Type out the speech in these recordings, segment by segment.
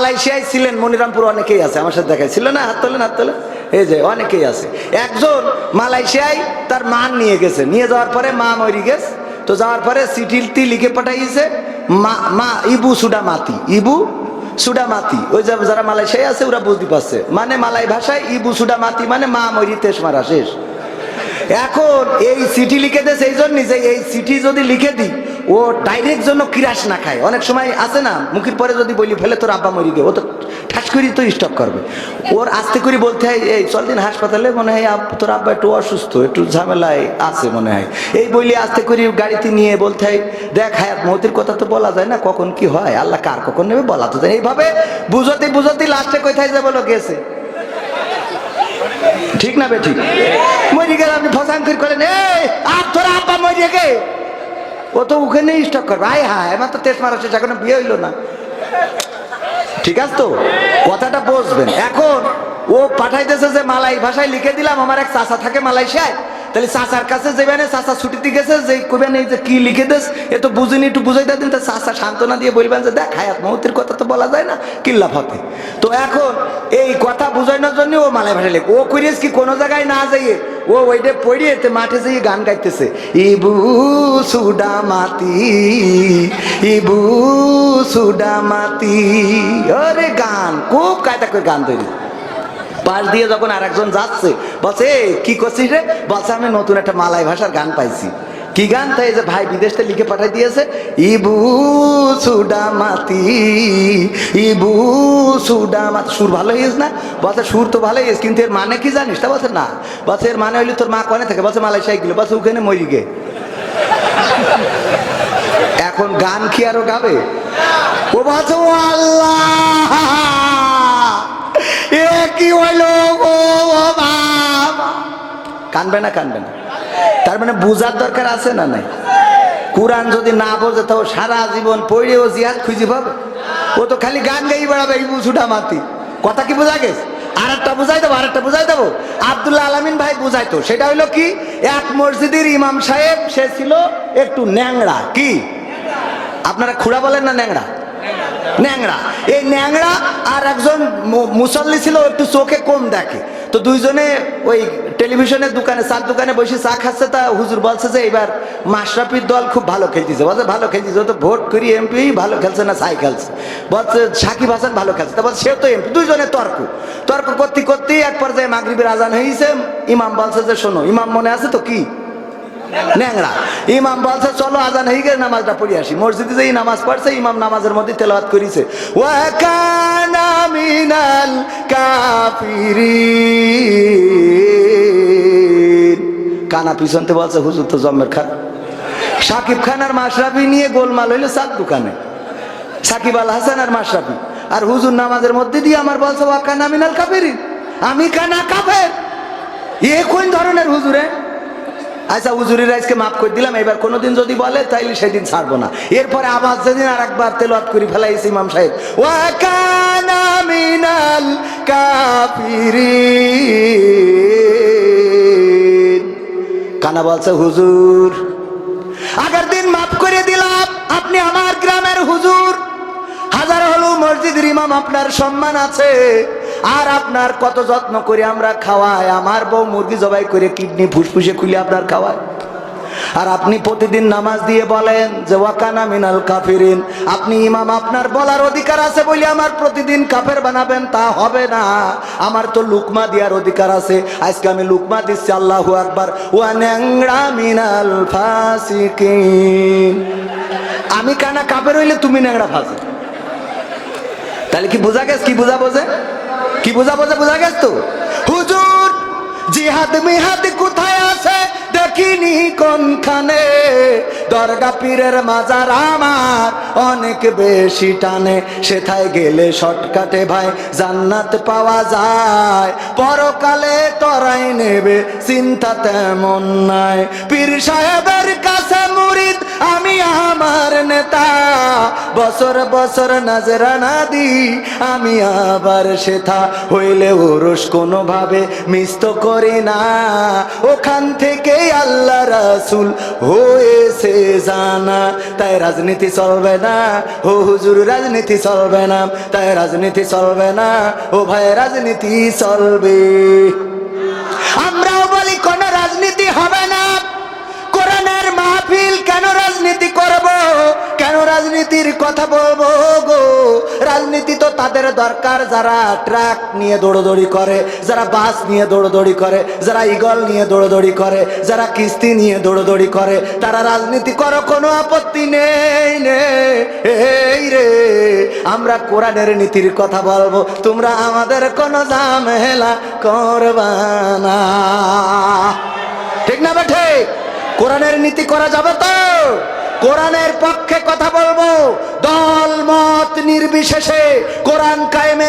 মালয়েশিয়ায় ছিলেন, মনিরামপুর অনেকেই আছে, আমার সাথে দেখায় ছিল না, হাত তোলেন হাত তোলেন? এই যে, অনেকেই আছে। একজন মালয়েশিয়ায় তার মান নিয়ে গেছে। নিয়ে যাওয়ার পরে মা মরি গেছে। তো যাওয়ার পরে চিঠিটি লিখে পাঠাইছে, মা মা, ইবু সুডা মাতি ইবু সুডা মাতি ওই যে যারা মালয়েশিয়ায় আছে, ওরা বুঝতে পারছে। মানে মালাই ভাষায় ইবু সুডা মাতি মানে মা মরি, তেস মারা, শেষ। এখন এই চিঠি লিখে দেয়, সেই জন্য যে এই চিঠি যদি লিখে দিই ও ডাইরেক্ট জন্য কিরাস না খায়। অনেক সময় আছে না, মুখের পরে যদি বলি, ফেলে তোর আব্বা মরি গে ও তো ঠাস করি তো স্টপ করবে। ওর আস্তে করে বলতে হয়, এই চল দিন হাসপাতালে। মনে হয় তোর আব্বা একটু অসুস্থ, একটু ঝামেলায় আছে, মনে হয়। এই বলি আস্তে করে গাড়িতে নিয়ে বলতে হয়, দেখ হায়াত মতির কথা তো বলা যায় না, কখন কি হয়? আল্লাহ কার কখন নেবে বলা তো যায় এইভাবে বুঝতে বুঝতে লাস্টে কোথায় যাব লোক গেছে। ঠিক না বে ঠিক? মরি গেলে, আপনি ফসান করে করেন এই আর তোর আব্বা মরিয়ে গে ও তো ওখানে স্টক করবে। আয় হায়, আমার তো তেজ মারা শেষ, এখনও বিয়ে হইল না। ঠিক আছে তো? কথাটা বুঝবেন। এখন ও পাঠাইতেছে যে মালাই ভাষায় লিখে দিলাম, আমার এক চাচা থাকে মালয়েশিয়ায়। তাহলে চাচার কাছে যাবেন চাচা ছুটিতে গেছে যে কবেন এই যে কি লিখে দেস, এ তো বুঝিনি, একটু বুঝাইতে দিন। তা চাচা সান্ত্বনা দিয়ে বলবেন যে, দেখ, হায়াত মহতির কথা তো বলা যায় না, কিল্লা ফাতে। তো এখন এই কথা বুঝানোর জন্য ও মালাই ভাষায় লেখ ও করিস কি কোনো জায়গায় না যাইয়ে ও ওইটা পড়িয়েতে মাঠে যেয়ে গান গাইতেছে। ইবু সুডা মাতি ইবু সুডা মাতি। আরে গান খুব কায়দা করে গান তৈরি পাশ দিয়ে যখন আর একজন যাচ্ছে বলছে "এ, কি করছিস রে? বলছে আমি নতুন একটা মালাই ভাষার গান পাইছি। কি গান? তাই যে ভাই বিদেশ থেকে লিখে পাঠাই দিয়েছে ইবু সুডা মাতি ইবু সুডা মাতি সুর ভালো হয়েছে না? বলছে, সুর তো ভালো হয়েছে কিন্তু এর মানে কি জানিস? তা বলছে, না। বলছে, এর মানে হইলে তোর মা কনে থাকে? বলছে, মালয়েশিয়ায় গেলো। বলছে, ওখানে মরি গে। এখন গান কি আরও গাবে? ও ও আল্লাহ, এ কি হইল ও বাবা? কানবে না কানবে না। তার মানে বুঝার দরকার আছে না নাই? কোরআন যদি না বোঝে, তাও সারা জীবন পড়ে ও জিহাদ খুঁজে পাবে। ও তো খালি গান গাই বেড়াবে, এই বুঝুটা মাতি কথা কি বোঝা গেছে? আর একটা বুঝাই দেবো আর একটা বুঝাই দেবো? আবদুল্লাহ আলমিন ভাই বুঝাইতো, সেটা হইল কি? এক মসজিদের ইমাম সাহেব, সে ছিল একটু ন্যাংড়া। কি? আপনারা খুড়া বলেন না ন্যাংড়া? ন্যাংড়া। এই ন্যাংড়া আর একজন মুসল্লি ছিল একটু চোখে কম দেখে। তো দুইজনে ওই টেলিভিশনের দোকানে চার দোকানে বসে চা খাচ্ছে তা হুজুর বলছে যে এবার মাশরাফির দল খুব ভালো খেলতেছে। বলছে ভালো খেলতেছে। তো ভোট করি এমপি ভালো খেলছে না সাই খেলছে। বলছে সাকিব হাসান ভালো খেলছে। তা বলছে সেও তো এমপি। দুইজনে তর্ক। তর্ক করতে করতে এক পর্যায়ে মাগরিবের আজান হয়েছে ইমাম বলছে যে শোনো ইমাম মনে আছে তো কি? ন্যাংরা। ইমাম বলছে চলো আজান হয়ে গেছে নামাজটা পড়ে আসি। মসজিদে যেই নামাজ পড়ছে ইমাম নামাজের মধ্যে তেলাওয়াত করেছে। ওয়া কানা মিনাল কাফিরিন। কানা পিছনতে বলছে, হুজুর তো জম্মের খান সাকিব খান আর মাশরাফি নিয়ে গোলমাল হইল সাত দোকানে। সাকিব আল হাসান আর মাশরাফি। আর হুজুর নামাজের মধ্যে দিয়ে আমার বলছে, ওয়া কানা মিনাল কাফিরিন। আমি কানা কাফের। এ কোন ধরনের হুজুরে? আচ্ছা হুজুরির আজকে মাফ করে দিলাম, এবার কোনোদিন যদি বলে, তাইলে সেদিন ছাড়বো না। এরপরে আবার যেদিন আর একবার তেলাওয়াত করে, ফেলাইছি ইমাম সাহেব, ওয়া কানা মিনাল কানা বলছে, হুজুর, আগের দিন মাফ করে দিলাম, আপনি আমার গ্রামের হুজুর। হাজার হলো মসজিদের ইমাম আপনার সম্মান আছে। আর আপনার কত যত্ন করে আমরা খাওয়াই? আমার বউ মুরগি জবাই করে কিডনি ফুসফুসে খুলে আপনার খাওয়ায়। আর আপনি প্রতিদিন নামাজ দিয়ে বলেন যে, ওয়াকানা মিনাল কাফিরিন। আপনি ইমাম, আপনার বলার অধিকার আছে বলে আমার প্রতিদিন কাফের বানাবেন, তা হবে না। আমার তো লুকমা দেওয়ার অধিকার আছে। আজকে আমি লুকমা দিচ্ছি, আল্লাহু আকবার। ওয়া ন্যাংরা মিনাল ফাসিকিন। আমি কানা কাপের হইলে তুমি ন্যাংরা ফাঁসে তাহলে কি বোঝা গেছে? কি বোঝা বোঝে কি বোঝা বোঝা বোঝা গেছ তো? হুজুর জিহাদ মিহাদ কোথায় আছে? দেখিনি কোনখানে। দরগা পীরের মাজার আমার অনেক বেশি টানে। সেথায় গেলে শর্টকাটে ভাই, জান্নাত পাওয়া যায়। পরকালে তরাই নেবে, চিন্তা তেমন নাই। পীর সাহেবের কাছে মুরিদ, আমি আমার নেতা। বছর বছর নাজরানা দি, আমি আবার সেথা হইলে ওরস কোনোভাবে মিস্ত করি না। ওখান থেকে আল্লাহ রাসুল হয়েছে জানা, তাই রাজনীতি চলবে না। ও হুজুর, রাজনীতি চলবে না। তাই রাজনীতি চলবে না। ও ভাই, রাজনীতি চলবে। আমরাও বলি, কোন রাজনীতি হবে না। কোরআনের মাহফিল কেন রাজনীতি করব? রাজনীতির কথা বলব গো। রাজনীতি তো তাদের দরকার, যারা ট্রাক নিয়ে দৌড়দৌড়ি করে, যারা বাস নিয়ে দৌড়দৌড়ি করে, যারা ইগল নিয়ে দৌড়দৌড়ি করে, যারা কিস্তি নিয়ে দৌড়দৌড়ি করে, তারা রাজনীতি করো, কোনো আপত্তি নেই এই রে, আমরা কোরআনের নীতির কথা বলব, তোমরা আমাদের কোনো ঝামেলা করবা না। ঠিক না বা ঠিক? কোরআনের নীতি করা যাবে তো? কোরআনের পক্ষে কথা বলব। দল মত নির্বিশেষে কোরআন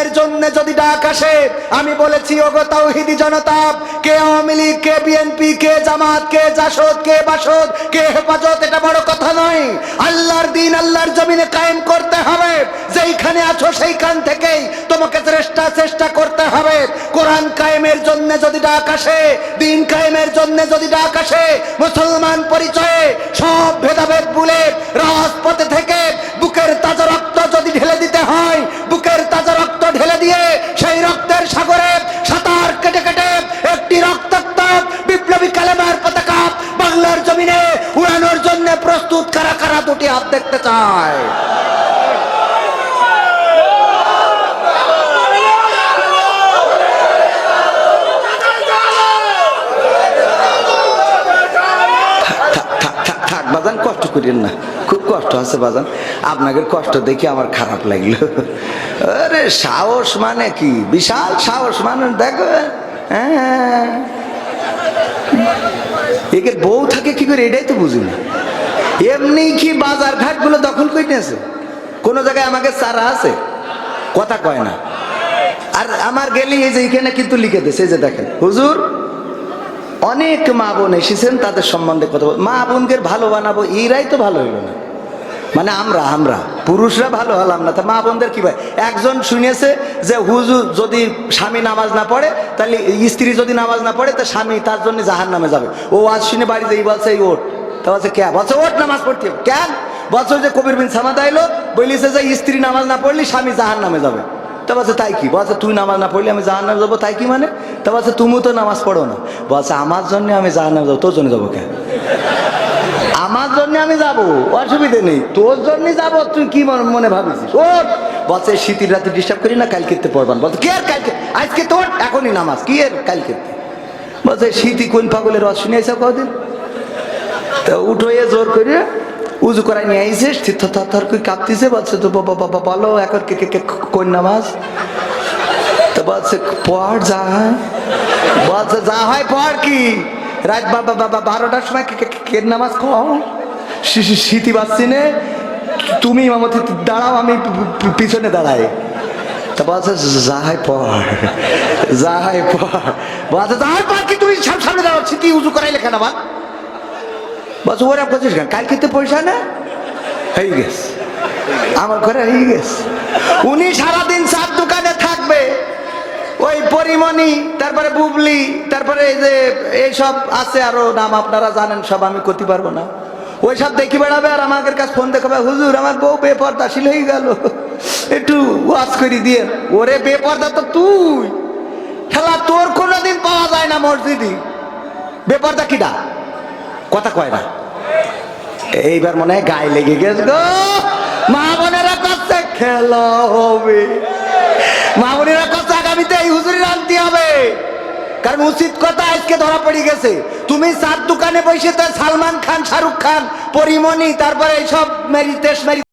কায়েমের জন্য যদি ডাক আসে, আমি বলেছি, ওগো তাওহিদি জনতা, কে আওয়ামী লীগ, কে বিএনপি, কে জামাত, কে জাসদ, কে বাসদ, কে হেফাজত, এটা বড় কথা নয়। আল্লাহর দিন আল্লাহর জমিনে কায়েম করতে হবে। যেইখানে আছো সেইখান থেকেই তোমাকে চেষ্টা চেষ্টা করতে হবে। কোরআন কায়েমের জন্য যদি ডাক আসে, দিন কায়েমের জন্য যদি ডাক আসে, মুসলমান পরিচয়ে সব ভেদাভেদ ভুলে রাজপথে থেকে বুকের তাজা রক্ত যদি ঢেলে দিতে হয়, বুকের তাজা রক্ত ঢেলে দিয়ে সেই রক্তের সাগরে সাঁতার কেটে কেটে একটি রক্তাক্ত বিপ্লবী কালেমার পতাকা বাংলার জমিনে উড়ানোর জন্য প্রস্তুত কারা কারা দুটি হাত দেখতে চায় থাক, থাক, থাক, থাক বাজান, কষ্ট করিয়েন না। খুব কষ্ট আছে বাজান। আপনাকে কষ্ট দেখে আমার খারাপ লাগল। আরে সাহস মানে কি? বিশাল সাহস মানে দেখো হ্যাঁ। একে বউ থাকে কি করে? এটাই তো বুঝি না। এমনি কি বাজার ঘাটগুলো দখল করে নিয়েছে? কোনো জায়গায় আমাকে চারা আছে? কথা কয় না। আর আমার গেলি এই যে এখানে কিন্তু লিখে দিয়েছে, এই যে দেখেন। হুজুর অনেক মা বোন এসেছেন, তাদের সম্বন্ধে কথা বল। মা বোনকে ভালো বানাবো, এরাই তো ভালো হইল না। মানে আমরা আমরা। পুরুষরা ভালো হলাম না, তা মা বোনদের কি ভাই? একজন শুনেছে যে হুজুর যদি স্বামী নামাজ না পড়ে, তাহলে স্ত্রী যদি নামাজ না পড়ে, তা স্বামী তার জন্য জাহান নামে যাবে। ও আজ শুনে বাড়িতে এই বলছে, এই ওট তা বলছে, কে? বলছে ওট নামাজ পড়তে হবে। কেন? বলছে যে কবির বিন সামাদা আইলো বলিছে যে, স্ত্রী নামাজ না পড়লে স্বামী জাহান নামে যাবে। তা বলছে তাই কি? বলছে, তুই নামাজ না পড়লে, আমি জাহান নামে যাব। তাই কি মানে? তা বলছে তুমি তো নামাজ পড়ো না। বলছে, আমার জন্য আমি জাহান নামে যাব, তোর জন্য যাব কেন? আমার জন্য আমি যাব, অসুবিধে নেই। তোর জন্য যাব, তুই কি মনে ভাবিছিস? ওর বলছে, শীতের রাতে ডিস্টার্ব করি না কালকে পড়বান বলছে, কি আর কালকে আজকে তোর, এখনই নামাজ, কি আর কালকে বলছে, শীতই কোন পাগলের রস শুনে আইসা কদিন? তা উঠো এ জোর করে উজু করাই নিয়ে আইসে থর থর করে কাঁপতেছে, বলছে, তো বাবা বাবা বলো, এখন কে কে কে কোন নামাজ? তো বলছে, পড় যা হয়। বলছে, যা হয় পড় কি? রাত বাবা বাবা বারোটার সময় কে- কে- কে নামাজ খাও শীতি বাচ্চি নে তুমি ইমামতি দাঁড়াও, আমি পিছনে দাঁড়াই। তা বলছে, যা হয় পড়। যা হয় পড়। বলছে, যা হয় পড় কি? তুমি সাম- সামনে দাঁড়াও স্মৃতি উজু করাইলে কেন আমার বলছে ওরা করছিস কেন? কালকে তো পয়সা না? হয়ে গেছে। আমার ঘরে হয়ে গেছে। উনি সারাদিন চার দোকানে থাকবে। ওই পরিমণি, তারপরে বুবলি, তারপরে এই যে এইসব আছে আরও নাম আপনারা জানেন, সব আমি করতে পারব না। ওই সব দেখি বেড়াবে আর আমাদের কাছে ফোন দেখাবে, হুজুর, আমার বউ বেপর্দাশীল হয়ে গেল। একটু ওয়াজ করে দিয়ে, ওরে বেপর্দা তো তুই। খেলা তোর কোনোদিন পাওয়া যায় না মসজিদে। বেপর্দা কিডা? কথা কয় না। এইবার মনে হয় গায়ে লেগে গেছে গো। মা বোনেরা করছে খেলা হবে। মা বোনেরা করছে আগামীতে এই হুজুরি আনতে হবে। কারণ উচিত কথা আজকে ধরা পড়ে গেছে। তুমি চার দোকানে বসে তো সালমান খান, শাহরুখ খান পরিমণি তারপরে এইসব মেরি তেস মেরি